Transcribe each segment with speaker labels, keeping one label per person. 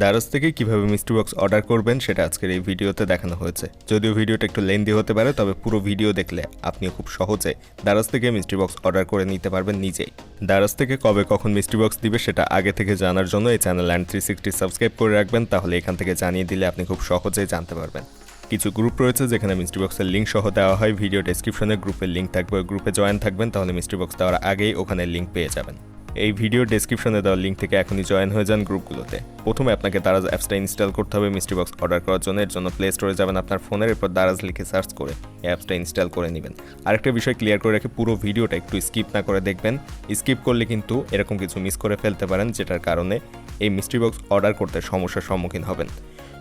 Speaker 1: দারাজ থেকে কীভাবে mystery box order করবেন সেটা আজকের এই ভিডিওতে দেখানো হয়েছে। যদিও ভিডিওটা একটু লেন্দি হতে পারে, তবে পুরো ভিডিও দেখলে আপনিও খুব সহজে দারাজ থেকে মিস্ট্রি বক্স অর্ডার করে নিতে পারবেন নিজেই। দারাজ থেকে কবে কখন মিস্ট্রি বক্স দিবে সেটা আগে থেকে জানার জন্য এই channel and three sixty subscribe করে রাখবেন, তাহলে এখান থেকে জানিয়ে দিলে আপনি খুব সহজেই জানতে পারবেন। কিছু গ্রুপ রয়েছে যেখানে মিস্ট্রি বক্সের লিঙ্ক সহ দেওয়া হয় ভিডিও ডেসক্রিপশনে গ্রুপের লিঙ্ক থাকবে গ্রুপে জয়েন থাকবেন, তাহলে মিস্ট্রি বক্স দেওয়ার আগেই ওখানে লিঙ্ক পেয়ে যাবেন। এই ভিডিও ডেসক্রিপশনে দেওয়া লিঙ্ক থেকে এখনই জয়েন হয়ে যান গ্রুপগুলোতে। প্রথমে আপনাকে দারাজ অ্যাপসটা ইনস্টল করতে হবে মিস্ট্রি বক্স অর্ডার করার জন্য। এর জন্য প্লে স্টোরে যাবেন আপনার ফোনের এরপর দারাজ লিখে সার্চ করে এই অ্যাপসটা ইনস্টল করে নেবেন। আরেকটা বিষয় ক্লিয়ার করে রেখে পুরো ভিডিওটা একটু স্কিপ না করে দেখবেন। স্কিপ করলে কিন্তু এরকম কিছু মিস করে ফেলতে পারেন, যেটার কারণে এই মিস্ট্রি বক্স অর্ডার করতে সমস্যার সম্মুখীন হবেন।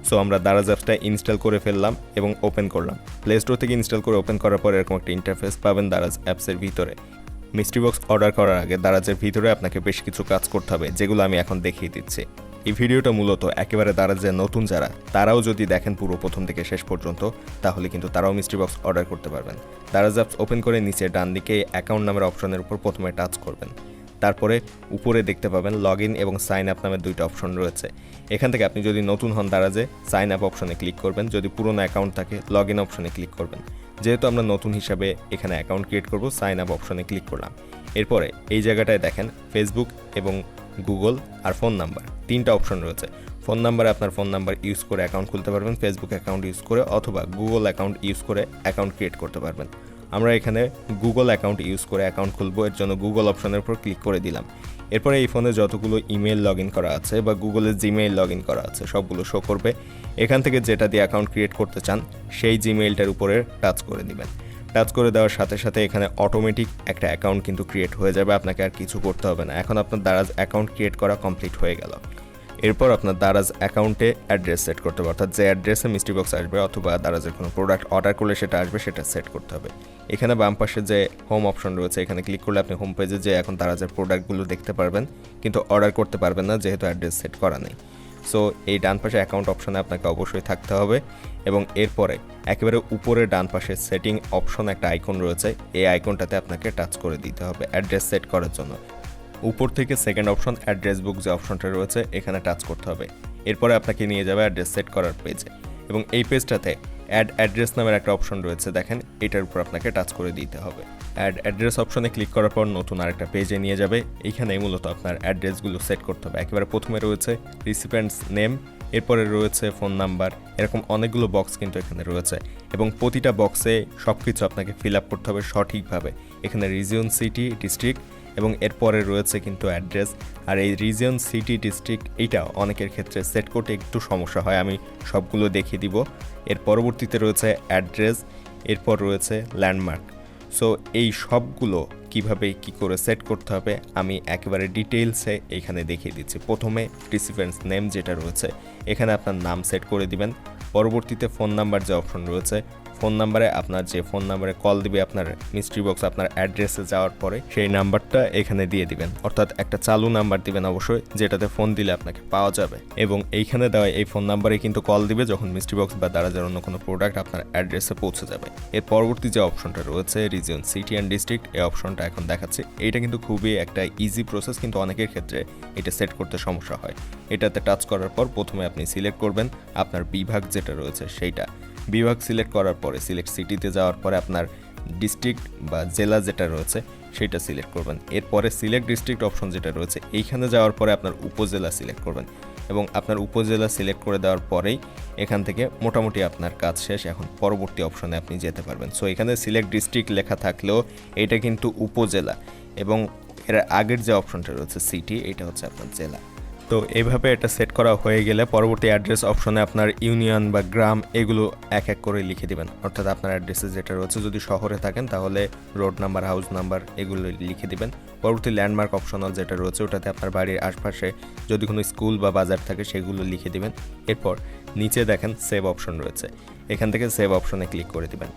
Speaker 1: সো আমরা দারাজ অ্যাপসটা ইনস্টল করে ফেললাম এবং ওপেন করলাম। প্লে স্টোর থেকে ইনস্টল করে ওপেন করার পর এরকম একটা ইন্টারফেস পাবেন দারাজ অ্যাপসের ভিতরে। মিস্ট্রি বক্স অর্ডার করার আগে দারাজের ভিতরে আপনাকে বেশ কিছু কাজ করতে হবে, যেগুলো আমি এখন দেখিয়ে দিচ্ছি। এই ভিডিওটা মূলত একেবারে দারাজের নতুন যারা, তারাও যদি দেখেন পুরো প্রথম থেকে শেষ পর্যন্ত, তাহলে কিন্তু তারাও মিস্ট্রি বক্স অর্ডার করতে পারবেন। দারাজ অ্যাপস ওপেন করে নিচে ডান দিকে অ্যাকাউন্ট নামের অপশনের উপর প্রথমে টাচ করবেন। তারপরে উপরে দেখতে পাবেন লগ ইন এবং সাইন আপ নামের দুইটা অপশন রয়েছে। এখান থেকে আপনি যদি নতুন হন দারাজে, সাইন আপ অপশনে ক্লিক করবেন। যদি পুরনো অ্যাকাউন্ট থাকে লগ ইন অপশনে ক্লিক করবেন। যেহেতু আমরা নতুন হিসাবে এখানে অ্যাকাউন্ট ক্রিয়েট করব সাইন আপ অপশনে ক্লিক করলাম। এরপরে এই জায়গাটায় দেখেন ফেসবুক এবং গুগল আর ফোন নাম্বার তিনটা অপশন রয়েছে। ফোন নাম্বারে আপনার ফোন নাম্বার ইউজ করে অ্যাকাউন্ট খুলতে পারবেন ফেসবুক অ্যাকাউন্ট ইউজ করে অথবা গুগল অ্যাকাউন্ট ইউজ করে অ্যাকাউন্ট ক্রিয়েট করতে পারবেন। আমরা এখানে গুগল অ্যাকাউন্ট ইউজ করে অ্যাকাউন্ট খুলবো। এর জন্য গুগল অপশনের উপর ক্লিক করে দিলাম। এরপরে এই ফোনে যতগুলো ইমেল লগ করা আছে বা গুগলের জিমেইল লগ করা আছে, সবগুলো শো করবে। এখান থেকে যেটা দিয়ে অ্যাকাউন্ট ক্রিয়েট করতে চান, সেই জিমেইলটার উপরে টাচ করে দিবেন। টাচ করে দেওয়ার সাথে সাথে এখানে অটোমেটিক একটা অ্যাকাউন্ট কিন্তু ক্রিয়েট হয়ে যাবে। আপনাকে আর কিছু করতে হবে না। এখন আপনার দ্বারাজ অ্যাকাউন্ট ক্রিয়েট করা কমপ্লিট হয়ে গেল। এরপর আপনার দারাজ অ্যাকাউন্টে অ্যাড্রেস সেট করতে হবে। অর্থাৎ যে অ্যাড্রেসে মিস্ট্রি বক্স আসবে অথবা দারাজের কোনো প্রোডাক্ট অর্ডার করলে সেটা আসবে, সেটা সেট করতে হবে। এখানে বাম পাশে যে হোম অপশন রয়েছে, এখানে ক্লিক করলে আপনি হোম পেজে যে এখন তারা যে প্রোডাক্টগুলো দেখতে পারবেন, কিন্তু অর্ডার করতে পারবেন না, যেহেতু অ্যাড্রেস সেট করা নেই। সো এই ডান পাশে অ্যাকাউন্ট অপশনে আপনাকে অবশ্যই থাকতে হবে এবং এরপরে একেবারে উপরে ডান পাশে সেটিং অপশন একটা আইকন রয়েছে, এই আইকনটাতে আপনাকে টাচ করে দিতে হবে অ্যাড্রেস সেট করার জন্য। উপর থেকে সেকেন্ড অপশন অ্যাড্রেস বুক যে অপশনটা রয়েছে, এখানে টাচ করতে হবে। এরপরে আপনাকে নিয়ে যাবে অ্যাড্রেস সেট করার পেজে এবং এই পেজটাতে অ্যাড অ্যাড্রেস নামের একটা অপশন রয়েছে, দেখেন, এটার উপর আপনাকে টাচ করে দিতে হবে। অ্যাড অ্যাড্রেস অপশনে ক্লিক করার পর নতুন আরেকটা পেজে নিয়ে যাবে এইখানে মূলত আপনার অ্যাড্রেসগুলো সেট করতে হবে। একেবারে প্রথমে রয়েছে রিসিপেন্টস নেম এরপরে রয়েছে ফোন নাম্বার এরকম অনেকগুলো বক্স কিন্তু এখানে রয়েছে। এবং প্রতিটা বক্সে সব কিছু আপনাকে ফিল আপ করতে হবে সঠিকভাবে। এখানে রিজিয়ন সিটি ডিস্ট্রিক্ট এবং এরপরে রয়েছে কিন্তু অ্যাড্রেস। আর এই রিজিয়ন সিটি ডিস্ট্রিক্ট এইটা অনেকের ক্ষেত্রে সেট করতে একটু সমস্যা হয়, আমি সবগুলো দেখিয়ে দিব। এর পরবর্তীতে রয়েছে অ্যাড্রেস, এরপর রয়েছে ল্যান্ডমার্ক সো এই সবগুলো কীভাবে কি করে সেট করতে হবে, আমি একেবারে ডিটেলসে এখানে দেখিয়ে দিচ্ছি। প্রথমে রিসিভেন্স নেম যেটা রয়েছে, এখানে আপনার নাম সেট করে দিবেন। পরবর্তীতে ফোন নাম্বার যে অপশন রয়েছে ফোন নাম্বারে আপনার যে ফোন নাম্বারে কল দিবে আপনার মিস্ট্রি বক্স আপনার অ্যাড্রেসে যাওয়ার পরে সেই নাম্বারটা এখানে দিয়ে দিবেন। অর্থাৎ একটা চালু নাম্বার দিবেন অবশ্যই, যেটাতে ফোন দিলে আপনাকে পাওয়া যাবে। এবং এইখানে দেওয়া এই ফোন নাম্বারে কিন্তু কল দিবে যখন মিস্ট্রি বক্স বা দারাজের অন্য কোনো প্রোডাক্ট আপনার অ্যাড্রেসে পৌঁছে যাবে। এর পরবর্তী যে অপশনটা রয়েছে রিজিয়ন সিটি অ্যান্ড ডিস্ট্রিক্ট এই অপশনটা এখন দেখাচ্ছে। এইটা কিন্তু খুবই একটা ইজি প্রসেস কিন্তু অনেকের ক্ষেত্রে এটা সেট করতে সমস্যা হয়। এটাতে টাচ করার পর প্রথমে আপনি সিলেক্ট করবেন আপনার বিভাগ যেটা রয়েছে সেইটা। বিভাগ সিলেক্ট করার পরে সিলেক্ট সিটিতে যাওয়ার পরে আপনার ডিস্ট্রিক্ট বা জেলা যেটা রয়েছে, সেটা সিলেক্ট করবেন। এরপরে সিলেক্ট ডিস্ট্রিক্ট অপশন যেটা রয়েছে, এইখানে যাওয়ার পরে আপনার উপজেলা সিলেক্ট করবেন। এবং আপনার উপজেলা সিলেক্ট করে দেওয়ার পরেই এখান থেকে মোটামুটি আপনার কাজ শেষ। এখন পরবর্তী অপশনে আপনি যেতে পারবেন। সো এখানে সিলেক্ট ডিস্ট্রিক্ট লেখা থাকলেও এটা কিন্তু উপজেলা। এবং এর আগের যে অপশনটা রয়েছে সিটি এটা হচ্ছে আপনার জেলা। তো এইভাবে এটা সেট করা হয়ে গেলে পরবর্তী অ্যাড্রেস অপশনে আপনার ইউনিয়ন বা গ্রাম এগুলো এক এক করে লিখে দিবেন। অর্থাৎ আপনার অ্যাড্রেসে যেটা রয়েছে, যদি শহরে থাকেন তাহলে রোড নাম্বার হাউস নাম্বার এগুলো লিখে দিবেন। পরবর্তী ল্যান্ডমার্ক অপশনাল যেটা রয়েছে, ওটাতে আপনার বাড়ির আশপাশে যদি কোনো স্কুল বা বাজার থাকে সেগুলো লিখে দিবেন। এরপর নিচে দেখেন সেভ অপশন রয়েছে। এখান থেকে সেভ অপশনে ক্লিক করে দিবেন।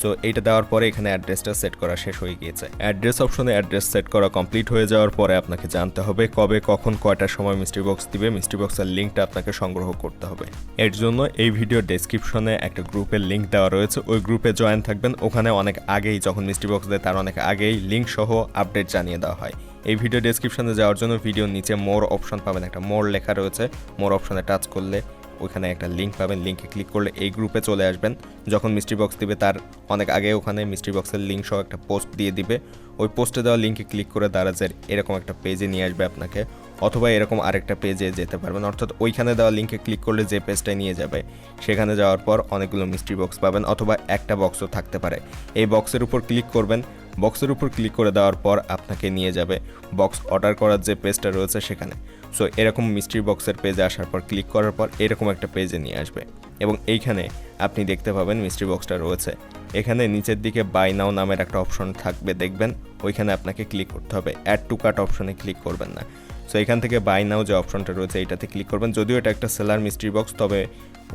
Speaker 1: সো এইটা দেওয়ার পরে এখানে অ্যাড্রেসটা সেট করা শেষ হয়ে গিয়েছে। অ্যাড্রেস অপশনে অ্যাড্রেস সেট করা কমপ্লিট হয়ে যাওয়ার পরে আপনাকে জানতে হবে কবে, কখন, কয়টার সময় মিস্ট্রি বক্স দিবে। মিস্ট্রি বক্সের লিঙ্কটা আপনাকে সংগ্রহ করতে হবে। এর জন্য এই ভিডিও ডেসক্রিপশনে একটা গ্রুপের লিঙ্ক দেওয়া রয়েছে। ওই গ্রুপে জয়েন থাকবেন। ওখানে অনেক আগেই যখন মিস্ট্রি বক্স দেয়, তার অনেক আগেই লিঙ্ক সহ আপডেট জানিয়ে দেওয়া হয়। এই ভিডিও ডেসক্রিপশনে যাওয়ার জন্য ভিডিওর নিচে মোর অপশন পাবেন। একটা মোর লেখা রয়েছে। মোর অপশনে টাচ করলে ওখানে একটা লিঙ্ক পাবেন। লিঙ্কে ক্লিক করলে এই গ্রুপে চলে আসবেন। যখন মিস্ট্রি বক্স দিবে, তার অনেক আগে ওখানে মিস্ট্রি বক্সের লিঙ্ক সহ একটা পোস্ট দিয়ে দিবে। ওই পোস্টে দেওয়া লিঙ্কে ক্লিক করে দারাজের এরকম একটা পেজে নিয়ে আসবে আপনাকে। অথবা এরকম আরেকটা পেজে যেতে পারবেন। অর্থাৎ ওইখানে দেওয়া লিঙ্কে ক্লিক করলে যে পেজটায় নিয়ে যাবে, সেখানে যাওয়ার পর অনেকগুলো মিস্ট্রি বক্স পাবেন অথবা একটা বক্সও থাকতে পারে। এই বক্সের উপর ক্লিক করবেন। বক্সের উপর ক্লিক করে দেওয়ার পর আপনাকে নিয়ে যাবে বক্স অর্ডার করার যে পেজটা রয়েছে সেখানে। সো এরকম মিস্ট্রি বক্সের পেজে আসার পর ক্লিক করার পর, এরকম একটা পেজে নিয়ে আসবে। এবং এইখানে আপনি দেখতে পাবেন মিস্ট্রি বক্সটা রয়েছে। এখানে নিচের দিকে বাই নাও নামের একটা অপশন থাকবে, দেখবেন। ওইখানে আপনাকে ক্লিক করতে হবে। অ্যাড টু কাট অপশনে ক্লিক করবেন না। সো এখান থেকে বাই নাও যে অপশনটা রয়েছে, এটাতে ক্লিক করবেন। যদিও এটা একটা সেলার মিস্ট্রি বক্স তবে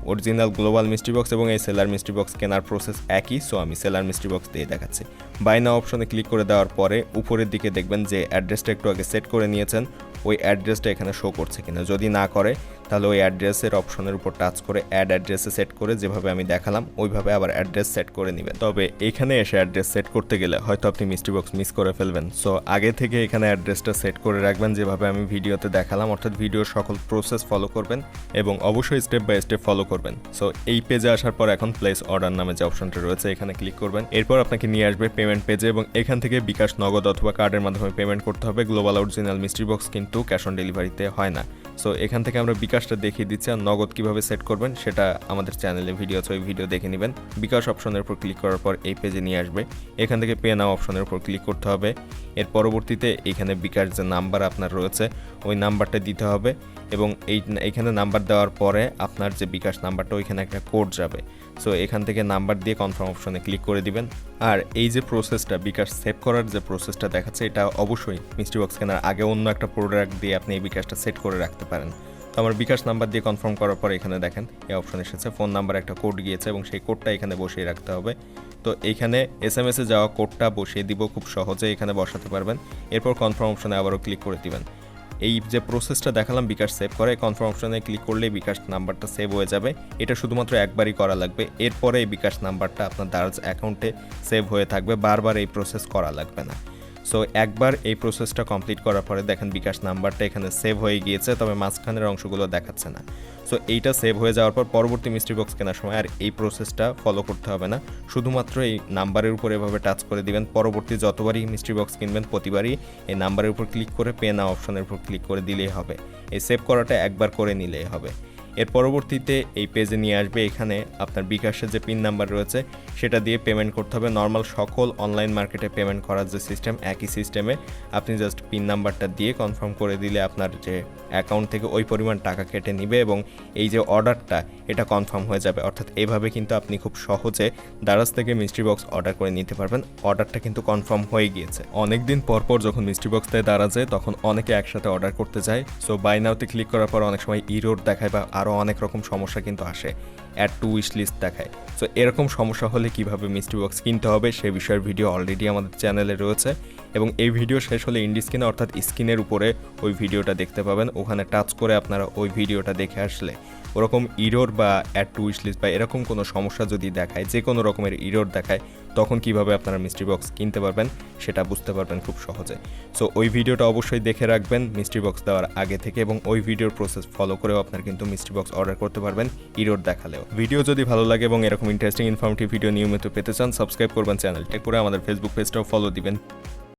Speaker 1: অরিজিনাল গ্লোবাল মিস্ট্রি বক্স এবং এই সেলার মিস্ট্রি বক্স কেনার প্রসেস একই। সো আমি সেলার মিস্ট্রি বক্স দিয়ে দেখাচ্ছি। বাই নাও অপশনে ক্লিক করে দেওয়ার পরে, উপরের দিকে দেখবেন যে অ্যাড্রেসটা একটু আগে সেট করে নিয়েছেন। ওই অ্যাড্রেসটা এখানে শো করছে কিনা যদি না করে তাহলে ওই অ্যাড্রেসের অপশনের উপর টাচ করে অ্যাড অ্যাড্রেসে সেট করে যেভাবে আমি দেখালাম, ওইভাবে আবার অ্যাড্রেস সেট করে নেবেন তবে এখানে এসে অ্যাড্রেস সেট করতে গেলে হয়তো আপনি মিস্ট্রি বক্স মিস করে ফেলবেন। সো আগে থেকে এখানে অ্যাড্রেসটা সেট করে রাখবেন যেভাবে আমি ভিডিওতে দেখালাম। অর্থাৎ ভিডিওর সকল প্রসেস ফলো করবেন এবং অবশ্যই স্টেপ বাই স্টেপ ফলো করবেন। সো এই পেজে আসার পর এখন প্লেস অর্ডার নামে যে অপশনটা রয়েছে, এখানে ক্লিক করবেন। এরপর আপনাকে নিয়ে আসবে পেমেন্ট পেজে এবং এখান থেকে বিকাশ নগদ অথবা কার্ডের মাধ্যমে পেমেন্ট করতে হবে। গ্লোবাল অরিজিনাল মিস্ট্রি বক্স কিন্তু ক্যাশ অন ডেলিভারিতে হয় না। সো এখান থেকে আমরা বিকাশটা দেখিয়ে দিচ্ছি আর নগদ কীভাবে সেট করবেন সেটা আমাদের চ্যানেলে ভিডিও আছে ওই ভিডিও দেখে নেবেন। বিকাশ অপশনের উপর ক্লিক করার পর এই পেজে নিয়ে আসবে। এখান থেকে পে নাও অপশনের উপর ক্লিক করতে হবে। এর পরবর্তীতে এখানে বিকাশ যে নাম্বার আপনার রয়েছে, ওই নাম্বারটা দিতে হবে এবং এই, এখানে নাম্বার দেওয়ার পরে আপনার যে বিকাশ নাম্বারটা ওইখানে একটা কোড যাবে। সো এখান থেকে নাম্বার দিয়ে কনফার্ম অপশনে ক্লিক করে দিবেন। আর এই যে প্রসেসটা বিকাশ সেভ করার যে প্রসেসটা দেখাচ্ছে, এটা অবশ্যই মিস্ট্রি বক্স কেনার আগে অন্য একটা প্রোডাক্ট দিয়ে আপনি এই বিকাশটা সেট করে রাখতে পারেন। তো আমার বিকাশ নাম্বার দিয়ে কনফার্ম করার পর এখানে দেখেন, এই অপশন এসেছে। ফোন নাম্বার একটা কোড গিয়েছে এবং সেই কোডটা এখানে বসিয়ে রাখতে হবে। তো এইখানে এস এম এসে যাওয়া কোডটা বসিয়ে দিব খুব সহজে, এখানে বসাতে পারবেন। এরপর কনফার্ম অপশনে আবারও ক্লিক করে দিবেন। এই যে প্রসেসটা দেখালাম বিকাশ সেভ করে কনফার্ম অপশনে ক্লিক করলে বিকাশ নাম্বারটা সেভ হয়ে যাবে। এটা শুধুমাত্র একবারই করা লাগবে। এরপরে এই বিকাশ নাম্বারটা আপনার দার্জ অ্যাকাউন্টে সেভ হয়ে থাকবে। বারবার এই প্রসেস করা লাগবে না। সো একবার এই প্রসেসটা কমপ্লিট করার পরে দেখেন বিকাশ নাম্বারটা এখানে সেভ হয়ে গিয়েছে, তবে মাঝখানের অংশগুলো দেখাচ্ছে না। সো এইটা সেভ হয়ে যাওয়ার পর পরবর্তী মিস্ট্রি বক্স কেনার সময় আর এই প্রসেসটা ফলো করতে হবে না। শুধুমাত্র এই নাম্বারের উপর এভাবে টাচ করে দিবেন। পরবর্তী যতবারই মিস্ট্রি বক্স কিনবেন, প্রতিবারই এই নাম্বারের উপর ক্লিক করে পে না অপশনের উপর ক্লিক করে দিলেই হবে। এই সেভ করাটা একবার করে নিলেই হবে। এর পরবর্তীতে এই পেজে নিয়ে আসবে। এখানে আপনার বিকাশের যে পিন নাম্বার রয়েছে, সেটা দিয়ে পেমেন্ট করতে হবে। নর্মাল সকল অনলাইন মার্কেটে পেমেন্ট করার যে সিস্টেম একই সিস্টেমে আপনি জাস্ট পিন নাম্বারটা দিয়ে কনফার্ম করে দিলে আপনার যে অ্যাকাউন্ট থেকে ওই পরিমাণ টাকা কেটে নিবে এবং এই যে অর্ডারটা এটা কনফার্ম হয়ে যাবে। অর্থাৎ এইভাবে কিন্তু আপনি খুব সহজে দারাজ থেকে মিস্ট্রি বক্স অর্ডার করে নিতে পারবেন। অর্ডারটা কিন্তু কনফার্ম হয়ে গিয়েছে। অনেকদিন পর পর যখন মিস্ট্রি বক্স দেয় যায়, তখন অনেকে একসাথে অর্ডার করতে যায়। সো বাই নাওতে ক্লিক করার পর অনেক সময় ইরোড দেখায় বা আরও অনেক রকম সমস্যা কিন্তু আসে। অ্যাড টু উইশ লিস্ট দেখায়। সো এরকম সমস্যা হলে কীভাবে মিস্ট্রি বক্স কিনতে হবে সে বিষয়ের ভিডিও অলরেডি আমাদের চ্যানেলে রয়েছে। এবং এই ভিডিও শেষ হলে ইন্ডি অর্থাৎ স্ক্রিনের উপরে ওই ভিডিওটা দেখতে পাবেন। ওখানে টাচ করে আপনারা ওই ভিডিওটা দেখে আসলে ওরকম ইরোর বা অ্যাড টু উইশ লিস্ট বা এরকম কোনো সমস্যা যদি দেখায় যে কোনো রকমের ইরোর দেখায় তখন কীভাবে আপনারা মিস্ট্রি বক্স কিনতে পারবেন সেটা বুঝতে পারবেন খুব সহজে। সো ওই ভিডিওটা অবশ্যই দেখে রাখবেন মিস্ট্রি বক্স দেওয়ার আগে থেকে এবং ওই ভিডিওর প্রসেস ফলো করেও আপনারা কিন্তু মিস্ট্রি বক্স অর্ডার করতে পারবেন ইরোড দেখালেও। ভিডিও যদি ভালো লাগে এবং এরকম ইন্টারেস্টিং ইনফরমেটিভ ভিডিও নিয়মিত পেতে চান সাবস্ক্রাইব করবেন চ্যানেলটা করে আমাদের ফেসবুক পেজটাও ফলো দিবেন।